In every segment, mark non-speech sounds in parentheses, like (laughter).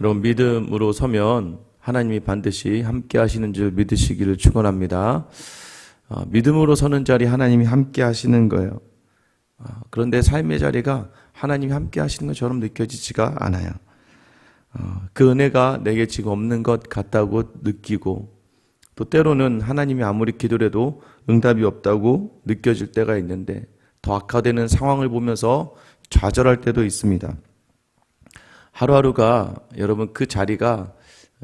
여러분 믿음으로 서면 하나님이 반드시 함께 하시는 줄 믿으시기를 축원합니다. 어, 믿음으로 서는 자리 하나님이 함께 하시는 거예요. 어, 그런데 삶의 자리가 하나님이 함께 하시는 것처럼 느껴지지가 않아요. 어, 그 은혜가 내게 지금 없는 것 같다고 느끼고 또 때로는 하나님이 아무리 기도를 해도 응답이 없다고 느껴질 때가 있는데 더 악화되는 상황을 보면서 좌절할 때도 있습니다. 하루하루가 여러분 그 자리가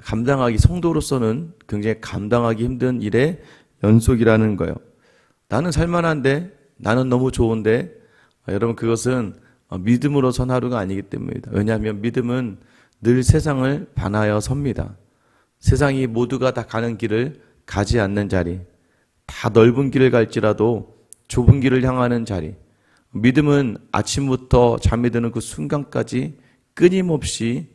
감당하기 성도로서는 굉장히 감당하기 힘든 일의 연속이라는 거예요. 나는 살만한데 나는 너무 좋은데 여러분 그것은 믿음으로 선 하루가 아니기 때문입니다. 왜냐하면 믿음은 늘 세상을 반하여 섭니다. 세상이 모두가 다 가는 길을 가지 않는 자리, 다 넓은 길을 갈지라도 좁은 길을 향하는 자리. 믿음은 아침부터 잠이 드는 그 순간까지 끊임없이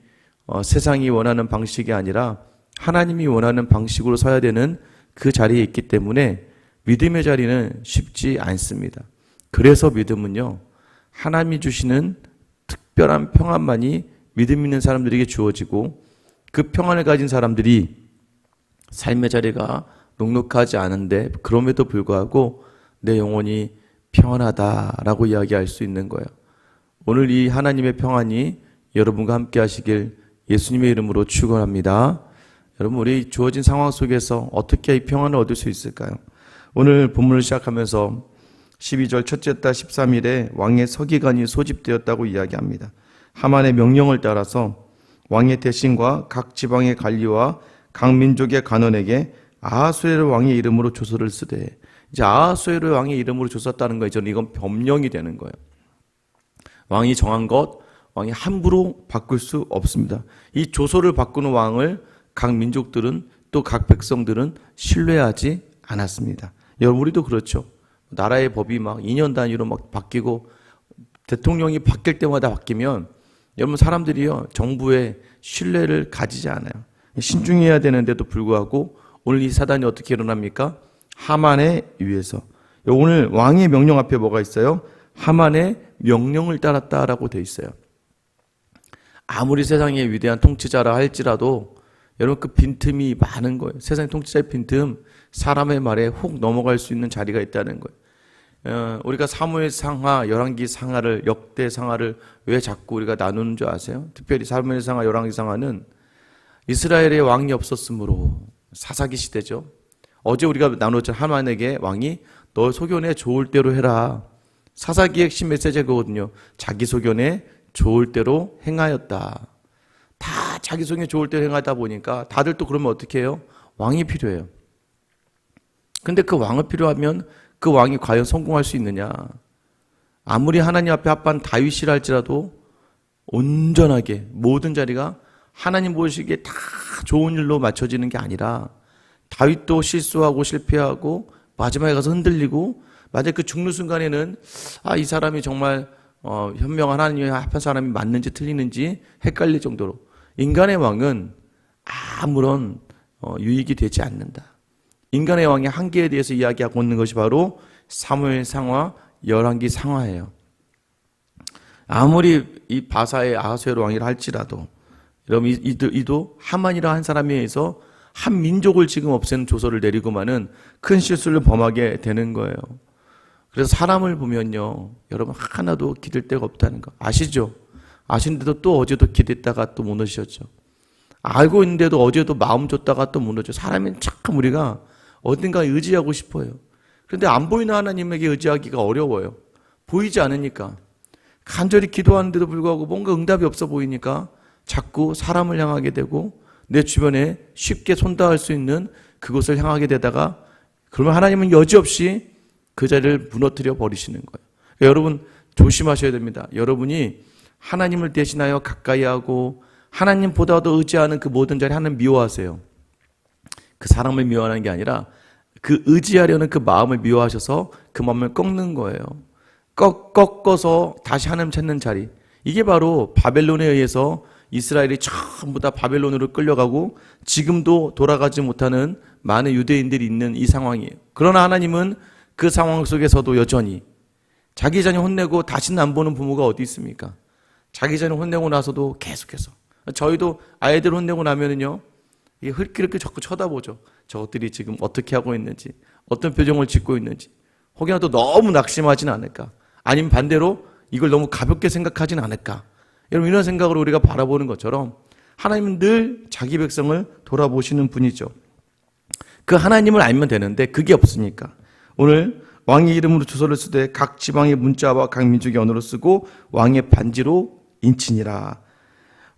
어, 세상이 원하는 방식이 아니라 하나님이 원하는 방식으로 서야 되는 그 자리에 있기 때문에 믿음의 자리는 쉽지 않습니다. 그래서 믿음은요, 하나님이 주시는 특별한 평안만이 믿음 있는 사람들에게 주어지고 그 평안을 가진 사람들이 삶의 자리가 녹록하지 않은데 그럼에도 불구하고 내 영혼이 평안하다라고 이야기할 수 있는 거예요. 오늘 이 하나님의 평안이 여러분과 함께 하시길 예수님의 이름으로 축원합니다. 여러분 우리 주어진 상황 속에서 어떻게 이 평안을 얻을 수 있을까요? 오늘 본문을 시작하면서 12절 첫째 달 13일에 왕의 서기관이 소집되었다고 이야기합니다. 하만의 명령을 따라서 왕의 대신과 각 지방의 관리와 각 민족의 간원에게 아하수에르 왕의 이름으로 조서를 쓰되 이제 아하수에르 왕의 이름으로 조섰다는 거예요. 저는 이건 변명이 되는 거예요. 왕이 정한 것 왕이 함부로 바꿀 수 없습니다. 이 조서를 바꾸는 왕을 각 민족들은 또 각 백성들은 신뢰하지 않았습니다. 여러분 우리도 그렇죠. 나라의 법이 막 2년 단위로 막 바뀌고 대통령이 바뀔 때마다 바뀌면 여러분 사람들이요 정부에 신뢰를 가지지 않아요. 신중해야 되는데도 불구하고 오늘 이 사단이 어떻게 일어납니까? 하만에 의해서 오늘 왕의 명령 앞에 뭐가 있어요? 하만의 명령을 따랐다라고 돼 있어요. 아무리 세상의 위대한 통치자라 할지라도 여러분 그 빈틈이 많은 거예요. 세상의 통치자의 빈틈, 사람의 말에 훅 넘어갈 수 있는 자리가 있다는 거예요. 어, 우리가 사무엘 상하, 열왕기 상하를 역대 상하를 왜 자꾸 우리가 나누는 줄 아세요? 특별히 사무엘 상하, 열왕기 상하는 이스라엘의 왕이 없었으므로 사사기 시대죠. 어제 우리가 나눴죠. 하만에게 왕이 너 소견에 좋을 대로 해라. 사사기 핵심 메시지가 그거든요. 자기 소견에 좋을 대로 행하였다. 다 자기 소견에 좋을 대로 행하다 보니까 다들 또 그러면 어떻게 해요? 왕이 필요해요. 근데 그 왕이 필요하면 그 왕이 과연 성공할 수 있느냐? 아무리 하나님 앞에 합한 다윗이라 할지라도 온전하게 모든 자리가 하나님 보시기에 다 좋은 일로 맞춰지는 게 아니라 다윗도 실수하고 실패하고 마지막에 가서 흔들리고 마지막 그 죽는 순간에는 아 이 사람이 정말 어, 현명한 하나님의 합한 사람이 맞는지 틀리는지 헷갈릴 정도로 인간의 왕은 아무런 어, 유익이 되지 않는다. 인간의 왕의 한계에 대해서 이야기하고 있는 것이 바로 사무엘 상화, 열왕기 상화예요. 아무리 이 바사의 아하수에로 왕이라 할지라도 여러분 이도, 이도 하만이라 한 사람에 의해서 한 민족을 지금 없애는 조서를 내리고만은 큰 실수를 범하게 되는 거예요. 그래서 사람을 보면요, 여러분 하나도 기댈 데가 없다는 거 아시죠? 아시는데도 또 어제도 기댔다가 또 무너지셨죠. 알고 있는데도 어제도 마음 줬다가 또 무너져. 사람은 참 우리가 어딘가 의지하고 싶어요. 그런데 안 보이는 하나님에게 의지하기가 어려워요. 보이지 않으니까. 간절히 기도하는데도 불구하고 뭔가 응답이 없어 보이니까 자꾸 사람을 향하게 되고 내 주변에 쉽게 손닿을 수 있는 그곳을 향하게 되다가 그러면 하나님은 여지없이 그 자리를 무너뜨려 버리시는 거예요. 그러니까 여러분 조심하셔야 됩니다. 여러분이 하나님을 대신하여 가까이 하고 하나님보다도 의지하는 그 모든 자리 하나님 미워하세요. 그 사람을 미워하는 게 아니라 그 의지하려는 그 마음을 미워하셔서 그 마음을 꺾는 거예요. 꺾, 꺾어서 다시 하나님 찾는 자리. 이게 바로 바벨론에 의해서 이스라엘이 전부 다 바벨론으로 끌려가고 지금도 돌아가지 못하는 많은 유대인들이 있는 이 상황이에요. 그러나 하나님은 그 상황 속에서도 여전히 자기 자녀 혼내고 다시는 안 보는 부모가 어디 있습니까? 자기 자녀 혼내고 나서도 계속해서 저희도 아이들 혼내고 나면은요, 이게 흘끼렇게 자꾸 쳐다보죠. 저것들이 지금 어떻게 하고 있는지, 어떤 표정을 짓고 있는지, 혹여나 또 너무 낙심하진 않을까. 아니면 반대로 이걸 너무 가볍게 생각하진 않을까. 여러분, 이런 생각으로 우리가 바라보는 것처럼 하나님은 늘 자기 백성을 돌아보시는 분이죠. 그 하나님을 알면 되는데 그게 없으니까. 오늘 왕의 이름으로 주소를 쓰되 각 지방의 문자와 각 민족의 언어로 쓰고 왕의 반지로 인친이라.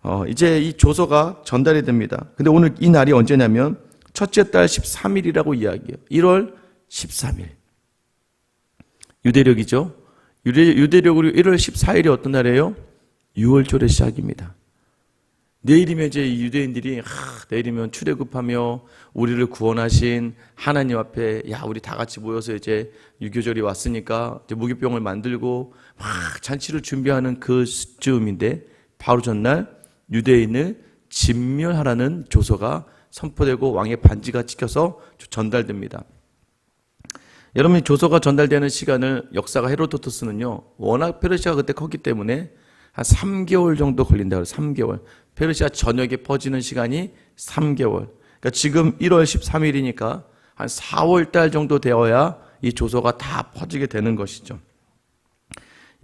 어, 이제 이 조서가 전달이 됩니다. 근데 오늘 이 날이 언제냐면 첫째 달 13일이라고 이야기해요. 1월 13일. 유대력이죠. 유대, 유대력으로 1월 14일이 어떤 날이에요? 6월절의 시작입니다. 내일이면 이 유대인들이 하, 내일이면 출애굽하며 우리를 구원하신 하나님 앞에 야 우리 다 같이 모여서 이제 유교절이 왔으니까 이제 무기병을 만들고 막 잔치를 준비하는 그 즈음인데 바로 전날 유대인을 진멸하라는 조서가 선포되고 왕의 반지가 찍혀서 전달됩니다. 여러분 이 조서가 전달되는 시간을 역사가 헤로도토스는요 워낙 페르시아가 그때 컸기 때문에 한 3개월 정도 걸린다고 해요. 3개월. 페르시아 전역에 퍼지는 시간이 3개월. 그러니까 지금 1월 13일이니까 한 4월 달 정도 되어야 이 조서가 다 퍼지게 되는 것이죠.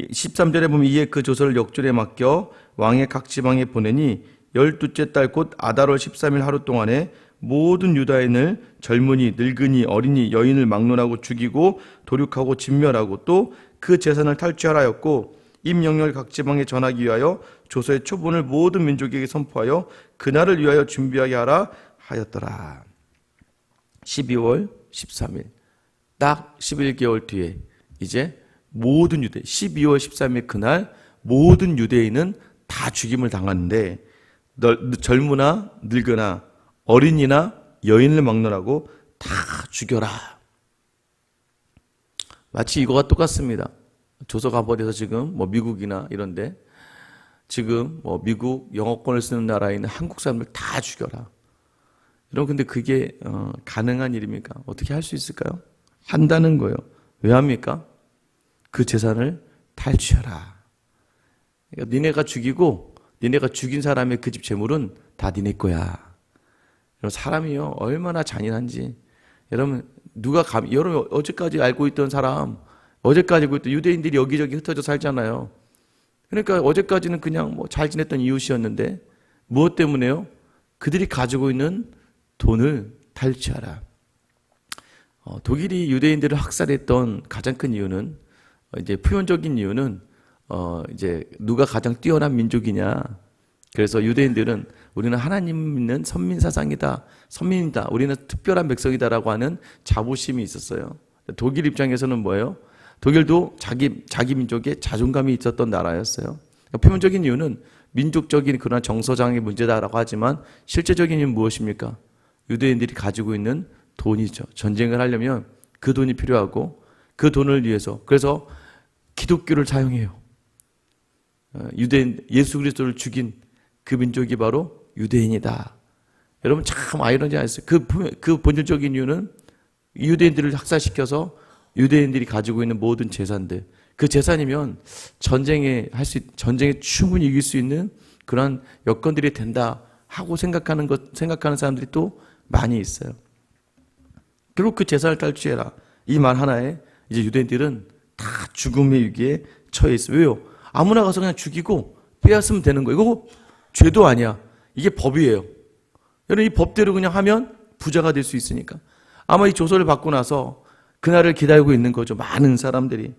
13절에 보면 이에 그 조서를 역줄에 맡겨 왕의 각 지방에 보내니 열두째 달 곧 아달월 13일 하루 동안에 모든 유다인을 젊은이, 늙은이, 어린이, 여인을 막론하고 죽이고 도륙하고 진멸하고 또 그 재산을 탈취하라였고 임영렬 각 지방에 전하기 위하여 조서의 초본을 모든 민족에게 선포하여 그날을 위하여 준비하게 하라 하였더라. 12월 13일 딱 11개월 뒤에 이제 모든 유대 12월 13일 그날 모든 유대인은 다 죽임을 당하는데 젊으나 늙으나 어린이나 여인을 막론하고 다 죽여라. 마치 이거와 똑같습니다. 조서가 버려서 지금 뭐 미국이나 이런데 지금 뭐 미국 영어권을 쓰는 나라에 있는 한국 사람들 다 죽여라. 여러분 근데 그게 어, 가능한 일입니까? 어떻게 할 수 있을까요? 한다는 거예요. 왜 합니까? 그 재산을 탈취하라. 그러니까 니네가 죽이고 니네가 죽인 사람의 그 집 재물은 다 니네 거야. 여러분 사람이요 얼마나 잔인한지 여러분 누가 감 여러분 어제까지 알고 있던 사람 어제까지 있던 유대인들이 여기저기 흩어져 살잖아요. 그러니까 어제까지는 그냥 뭐 잘 지냈던 이웃이었는데 무엇 때문에요? 그들이 가지고 있는 돈을 탈취하라. 어, 독일이 유대인들을 학살했던 가장 큰 이유는 어, 이제 표현적인 이유는 어, 이제 누가 가장 뛰어난 민족이냐. 그래서 유대인들은 우리는 하나님 믿는 선민 사상이다. 선민이다. 우리는 특별한 백성이다라고 하는 자부심이 있었어요. 독일 입장에서는 뭐예요? 독일도 자기 자기 민족에 자존감이 있었던 나라였어요. 그러니까 표면적인 이유는 민족적인 그런 정서장의 문제다라고 하지만 실제적인 이유는 무엇입니까? 유대인들이 가지고 있는 돈이죠. 전쟁을 하려면 그 돈이 필요하고 그 돈을 위해서 그래서 기독교를 사용해요. 어, 유대인 예수 그리스도를 죽인 그 민족이 바로 유대인이다. 여러분 참 아이러니하였어요. 그, 그 본질적인 이유는 유대인들을 학살시켜서 유대인들이 가지고 있는 모든 재산들 그 재산이면 전쟁에 할 수 전쟁에 충분히 이길 수 있는 그런 여건들이 된다 하고 생각하는 것 생각하는 사람들이 또 많이 있어요. 결국 그 재산을 탈취해라 이 말 하나에 이제 유대인들은 다 죽음의 위기에 처해 있어요. 왜요? 아무나 가서 그냥 죽이고 빼앗으면 되는 거예요. 이거 죄도 아니야. 이게 법이에요. 여러분 이 법대로 그냥 하면 부자가 될 수 있으니까. 아마 이 조서를 받고 나서 그날을 기다리고 있는 거죠. 많은 사람들이.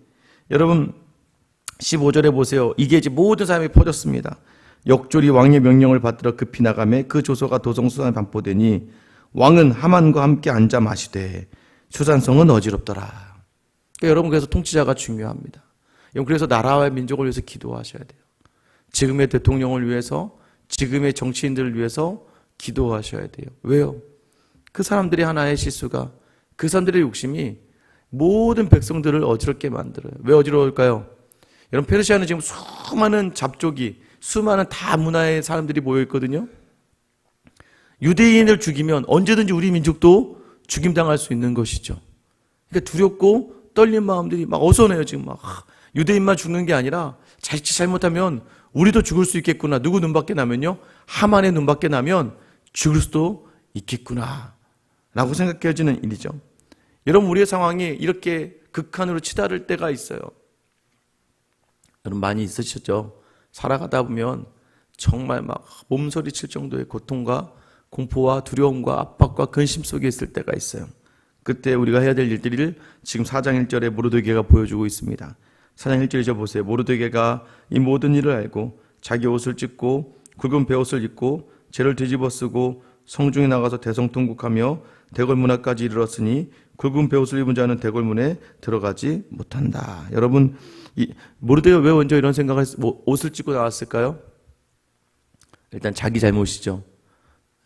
여러분 15절에 보세요. 이게 이제 모든 사람이 퍼졌습니다. 역졸이 왕의 명령을 받들어 급히 나가매 그 조서가 도성수산에 반포되니 왕은 하만과 함께 앉아 마시되 수산성은 어지럽더라. 그러니까 여러분 그래서 통치자가 중요합니다. 그래서 나라와 민족을 위해서 기도하셔야 돼요. 지금의 대통령을 위해서 지금의 정치인들을 위해서 기도하셔야 돼요. 왜요? 그 사람들이 하나의 실수가 그 사람들의 욕심이 모든 백성들을 어지럽게 만들어요. 왜 어지러울까요? 여러분 페르시아는 지금 수많은 잡족이 수많은 다 문화의 사람들이 모여 있거든요. 유대인을 죽이면 언제든지 우리 민족도 죽임당할 수 있는 것이죠. 그러니까 두렵고 떨린 마음들이 막 어서네요 지금 막 유대인만 죽는 게 아니라 자칫 잘못하면 우리도 죽을 수 있겠구나. 누구 눈밖에 나면요? 하만의 눈밖에 나면 죽을 수도 있겠구나. 라고 생각해지는 일이죠. 여러분, 우리의 상황이 이렇게 극한으로 치달을 때가 있어요. 여러분, 많이 있으셨죠? 살아가다 보면 정말 막 몸서리 칠 정도의 고통과 공포와 두려움과 압박과 근심 속에 있을 때가 있어요. 그때 우리가 해야 될 일들을 지금 4장 1절에 모르드게가 보여주고 있습니다. 4장 1절에 저 보세요. 모르드게가 이 모든 일을 알고 자기 옷을 찢고 굵은 베옷을 입고 죄를 뒤집어 쓰고 성중에 나가서 대성통곡하며 대궐문 앞까지 이르렀으니 굵은 베옷을 입은 자는 대궐문에 들어가지 못한다. 여러분 이 모르드게가 왜 먼저 이런 생각을 했, 뭐, 옷을 찢고 나왔을까요? 일단 자기 잘못이죠.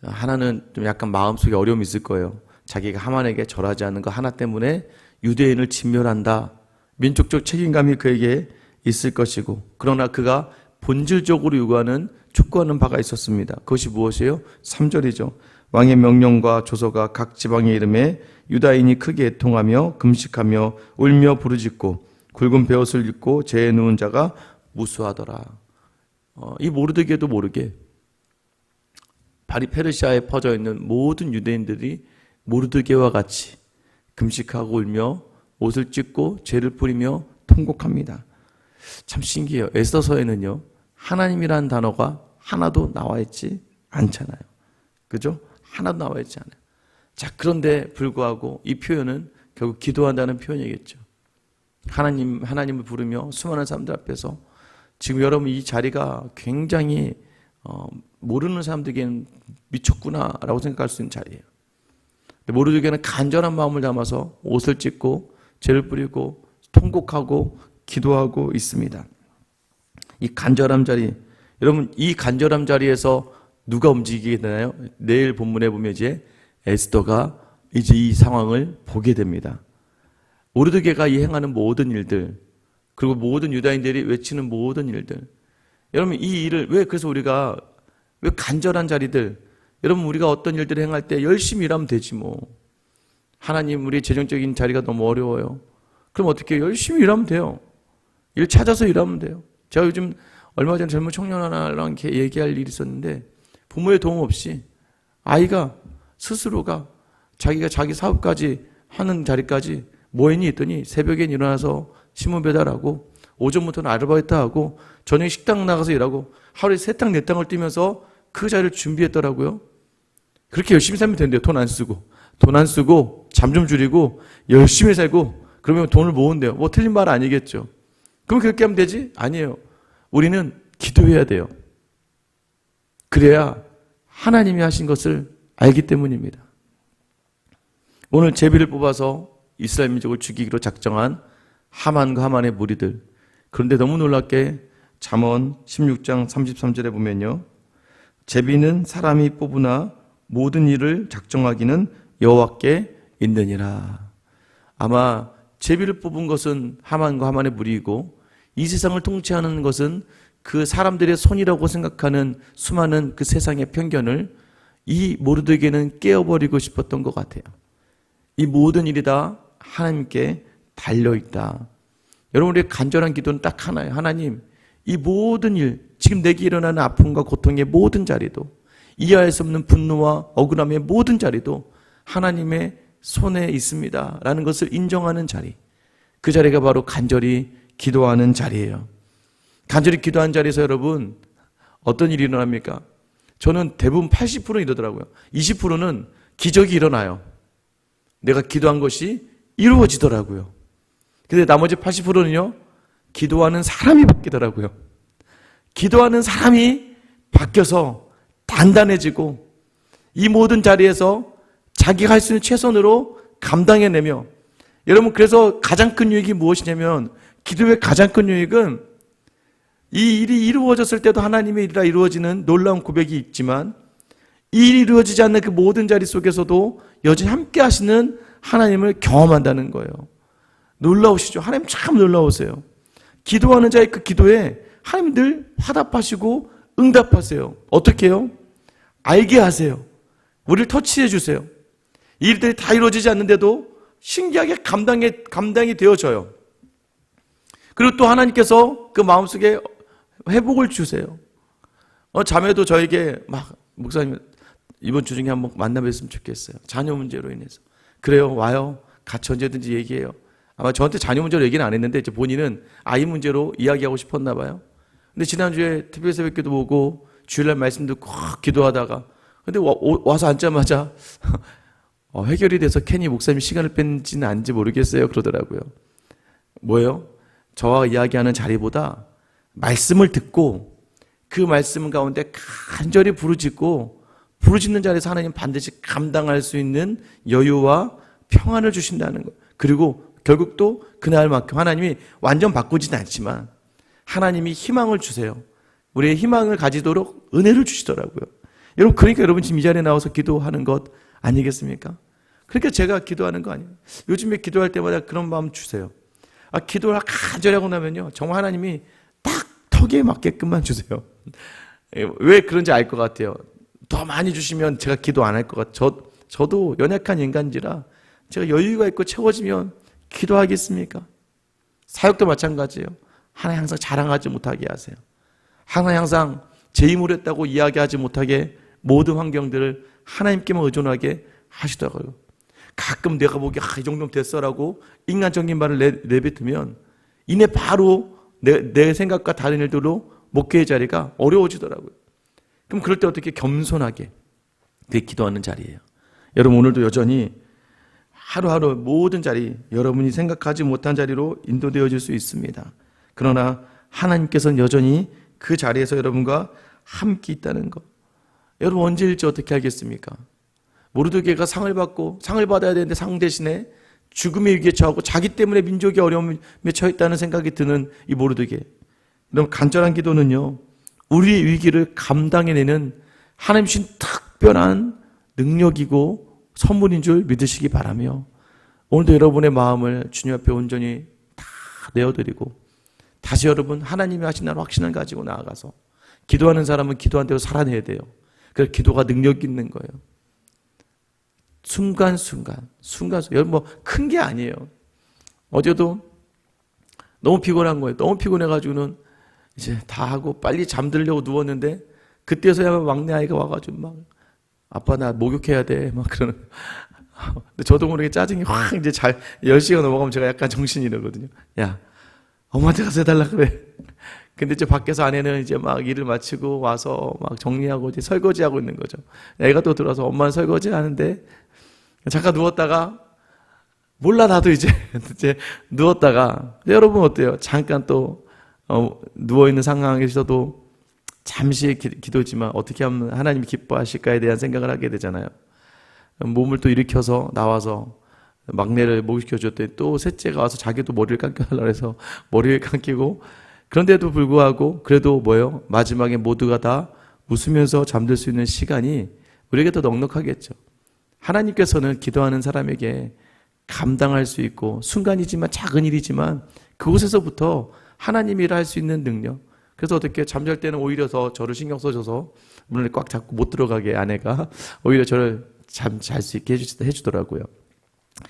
하나는 좀 약간 마음속에 어려움이 있을 거예요. 자기가 하만에게 절하지 않는 거 하나 때문에 유대인을 진멸한다. 민족적 책임감이 그에게 있을 것이고 그러나 그가 본질적으로 요구하는 촉구하는 바가 있었습니다. 그것이 무엇이에요? 3절이죠. 왕의 명령과 조서가 각 지방의 이름에 유다인이 크게 애통하며 금식하며 울며 부르짖고 굵은 베옷을 입고 재에 누운 자가 무수하더라. 어, 이 모르드게도 모르게 바리 페르시아에 퍼져 있는 모든 유대인들이 모르드게와 같이 금식하고 울며 옷을 찢고 죄를 뿌리며 통곡합니다. 참 신기해요. 에스더서에는요. 하나님이라는 단어가 하나도 나와 있지 않잖아요. 그죠? 하나도 나와 있지 않아요. 자, 그런데 불구하고 이 표현은 결국 기도한다는 표현이겠죠. 하나님, 하나님을 부르며 수많은 사람들 앞에서 지금 여러분 이 자리가 굉장히 어, 모르는 사람들에게는 미쳤구나라고 생각할 수 있는 자리예요. 모르드게는 간절한 마음을 담아서 옷을 찢고 죄를 뿌리고 통곡하고 기도하고 있습니다. 이 간절함 자리, 여러분 이 간절함 자리에서 누가 움직이게 되나요? 내일 본문에 보면 이제 에스더가 이제 이 상황을 보게 됩니다. 모르드게가 이 행하는 모든 일들, 그리고 모든 유다인들이 외치는 모든 일들. 여러분 이 일을 왜 그래서 우리가 왜 간절한 자리들, 여러분 우리가 어떤 일들을 행할 때 열심히 일하면 되지 뭐. 하나님 우리 재정적인 자리가 너무 어려워요. 그럼 어떻게? 열심히 일하면 돼요. 일 찾아서 일하면 돼요. 제가 요즘 얼마 전에 젊은 청년 하나랑 이렇게 얘기할 일이 있었는데 부모의 도움 없이 아이가 스스로가 자기가 자기 사업까지 하는 자리까지 뭐 했니 했더니 새벽에 일어나서 신문 배달하고 오전부터는 아르바이트 하고 저녁 식당 나가서 일하고 하루에 세 땅, 네 땅을 뛰면서 그 자리를 준비했더라고요. 그렇게 열심히 살면 되는데요. 돈 안 쓰고. 돈 안 쓰고, 잠 좀 줄이고, 열심히 살고, 그러면 돈을 모은대요. 뭐 틀린 말 아니겠죠. 그럼 그렇게 하면 되지? 아니에요. 우리는 기도해야 돼요. 그래야 하나님이 하신 것을 알기 때문입니다. 오늘 제비를 뽑아서 이스라엘 민족을 죽이기로 작정한 하만과 하만의 무리들. 그런데 너무 놀랍게 잠언 16장 33절에 보면요. 제비는 사람이 뽑으나 모든 일을 작정하기는 여호와께 있느니라. 아마 제비를 뽑은 것은 하만과 하만의 무리이고 이 세상을 통치하는 것은 그 사람들의 손이라고 생각하는 수많은 그 세상의 편견을 이 모르드에게는 깨어버리고 싶었던 것 같아요. 이 모든 일이 다 하나님께 달려 있다. 여러분 우리의 간절한 기도는 딱 하나예요. 하나님, 이 모든 일, 지금 내게 일어나는 아픔과 고통의 모든 자리도 이해할 수 없는 분노와 억울함의 모든 자리도 하나님의 손에 있습니다. 라는 것을 인정하는 자리. 그 자리가 바로 간절히 기도하는 자리예요. 간절히 기도하는 자리에서 여러분 어떤 일이 일어납니까? 저는 대부분 80%는 이러더라고요. 20%는 기적이 일어나요. 내가 기도한 것이 이루어지더라고요. 근데 나머지 80%는요, 기도하는 사람이 바뀌더라고요. 기도하는 사람이 바뀌어서 단단해지고 이 모든 자리에서 자기가 할 수 있는 최선으로 감당해내며 여러분 그래서 가장 큰 유익이 무엇이냐면 기도의 가장 큰 유익은 이 일이 이루어졌을 때도 하나님의 일이라 이루어지는 놀라운 고백이 있지만 이 일이 이루어지지 않는 그 모든 자리 속에서도 여전히 함께 하시는 하나님을 경험한다는 거예요. 놀라우시죠? 하나님 참 놀라우세요. 기도하는 자의 그 기도에 하나님 늘 화답하시고 응답하세요. 어떻게 해요? 알게 하세요. 우리를 터치해 주세요. 이 일들이 다 이루어지지 않는데도 신기하게 감당이, 감당이 되어져요. 그리고 또 하나님께서 그 마음속에 회복을 주세요. 어, 자매도 저에게 막, 목사님, 이번 주 중에 한번 만나뵀으면 좋겠어요. 자녀 문제로 인해서. 그래요, 와요. 같이 언제든지 얘기해요. 아마 저한테 자녀 문제로 얘기는 안 했는데, 이제 본인은 아이 문제로 이야기하고 싶었나 봐요. 근데 지난주에 특별 새벽기도 보고, 주일날 말씀 듣고 기도하다가, 근데 와, 와서 앉자마자, 어, 해결이 돼서 괜히 목사님 시간을 뺀지는 안지 모르겠어요. 그러더라고요. 뭐예요? 저와 이야기하는 자리보다 말씀을 듣고 그 말씀 가운데 간절히 부르짖고 부르짖는 자리에서 하나님 반드시 감당할 수 있는 여유와 평안을 주신다는 것. 그리고 결국 또 그날만큼 하나님이 완전 바꾸지는 않지만 하나님이 희망을 주세요. 우리의 희망을 가지도록 은혜를 주시더라고요. 여러분, 그러니까 여러분 지금 이 자리에 나와서 기도하는 것 아니겠습니까? 그러니까 제가 기도하는 거 아니에요. 요즘에 기도할 때마다 그런 마음 주세요. 아, 기도를 간절히 하고 나면요. 정말 하나님이 딱 턱에 맞게끔만 주세요. 왜 그런지 알 것 같아요. 더 많이 주시면 제가 기도 안 할 것 같아요. 저, 저도 연약한 인간지라 제가 여유가 있고 채워지면 기도하겠습니까? 사역도 마찬가지예요. 하나님 항상 자랑하지 못하게 하세요. 하나님 항상 제 힘으로 했다고 이야기하지 못하게 모든 환경들을 하나님께만 의존하게 하시더라고요. 가끔 내가 보기에 아, 이 정도면 됐어라고 인간적인 말을 내, 내뱉으면 이내 바로 내, 내 생각과 다른 일들로 목회의 자리가 어려워지더라고요. 그럼 그럴 때 어떻게 겸손하게 그 기도하는 자리예요. 여러분 오늘도 여전히 하루하루 모든 자리 여러분이 생각하지 못한 자리로 인도되어질 수 있습니다. 그러나 하나님께서는 여전히 그 자리에서 여러분과 함께 있다는 것. 여러분 언제일지 어떻게 알겠습니까? 모르드게가 상을 받고 상을 받아야 되는데 상 대신에 죽음의 위기에 처하고 자기 때문에 민족이 어려움에 처했다는 생각이 드는 이 모르드게. 그럼 간절한 기도는요. 우리의 위기를 감당해내는 하나님 신 특별한 능력이고 선물인 줄 믿으시기 바라며 오늘도 여러분의 마음을 주님 앞에 온전히 다 내어드리고 다시 여러분 하나님이 하신 날 확신을 가지고 나아가서 기도하는 사람은 기도한 대로 살아내야 돼요. 그래서 기도가 능력 있는 거예요. 순간순간, 순간순간. 뭐, 큰 게 아니에요. 어제도 너무 피곤한 거예요. 너무 피곤해가지고는 이제 다 하고 빨리 잠들려고 누웠는데 그때서야 막내 아이가 와가지고 막 아빠 나 목욕해야 돼. 막 그러는. (laughs) 근데 저도 모르게 짜증이 확 이제 잘 10시가 넘어가면 제가 약간 정신이 이러거든요. 야, 엄마한테 가서 해달라 그래. 근데 이제 밖에서 아내는 이제 막 일을 마치고 와서 막 정리하고 이제 설거지하고 있는 거죠. 애가 또 들어와서 엄마는 설거지 하는데 잠깐 누웠다가 몰라 나도 이제 (laughs) 이제 누웠다가 여러분 어때요? 잠깐 또 어, 누워 있는 상황에서도 잠시 기, 도지만 어떻게 하면 하나님이 기뻐하실까에 대한 생각을 하게 되잖아요. 몸을 또 일으켜서 나와서 막내를 목욕시켜 줬더니 또 셋째가 와서 자기도 머리를 감겨달라 해서 머리를 (laughs) 감기고 그런데도 불구하고 그래도 뭐예요? 마지막에 모두가 다 웃으면서 잠들 수 있는 시간이 우리에게 더 넉넉하겠죠. 하나님께서는 기도하는 사람에게 감당할 수 있고 순간이지만 작은 일이지만 그곳에서부터 하나님 일을 할수 있는 능력. 그래서 어떻게 잠잘 때는 오히려 더 저를 신경 써줘서 문을 꽉 잡고 못 들어가게 아내가 (laughs) 오히려 저를 잠 잘 수 있게 해주, 해주더라고요.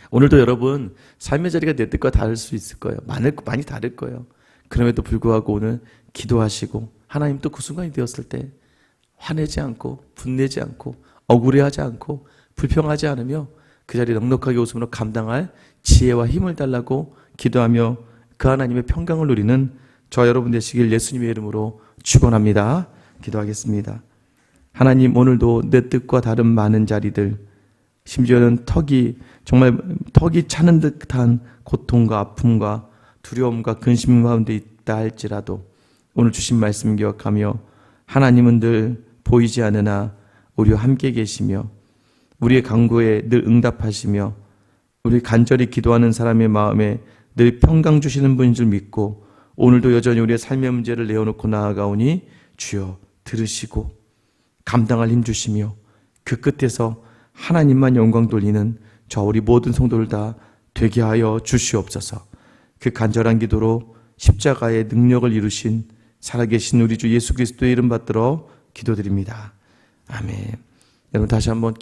오늘도 여러분 삶의 자리가 내 뜻과 다를 수 있을 거예요. 많을, 많이 다를 거예요. 그럼에도 불구하고 오늘 기도하시고 하나님 또 그 순간이 되었을 때 화내지 않고 분내지 않고 억울해하지 않고 불평하지 않으며 그 자리에 넉넉하게 웃음으로 감당할 지혜와 힘을 달라고 기도하며 그 하나님의 평강을 누리는 저 여러분 되시길 예수님의 이름으로 축원합니다. 기도하겠습니다. 하나님 오늘도 내 뜻과 다른 많은 자리들 심지어는 턱이 정말 턱이 차는 듯한 고통과 아픔과 두려움과 근심 가운데 있다 할지라도 오늘 주신 말씀 기억하며 하나님은 늘 보이지 않으나 우리와 함께 계시며 우리의 간구에 늘 응답하시며 우리 간절히 기도하는 사람의 마음에 늘 평강 주시는 분인 줄 믿고 오늘도 여전히 우리의 삶의 문제를 내어놓고 나아가오니 주여 들으시고 감당할 힘 주시며 그 끝에서 하나님만 영광 돌리는 저 우리 모든 성도를 다 되게 하여 주시옵소서. 그 간절한 기도로 십자가의 능력을 이루신 살아계신 우리 주 예수 그리스도의 이름 받들어 기도드립니다. 아멘. 여러분 다시 한번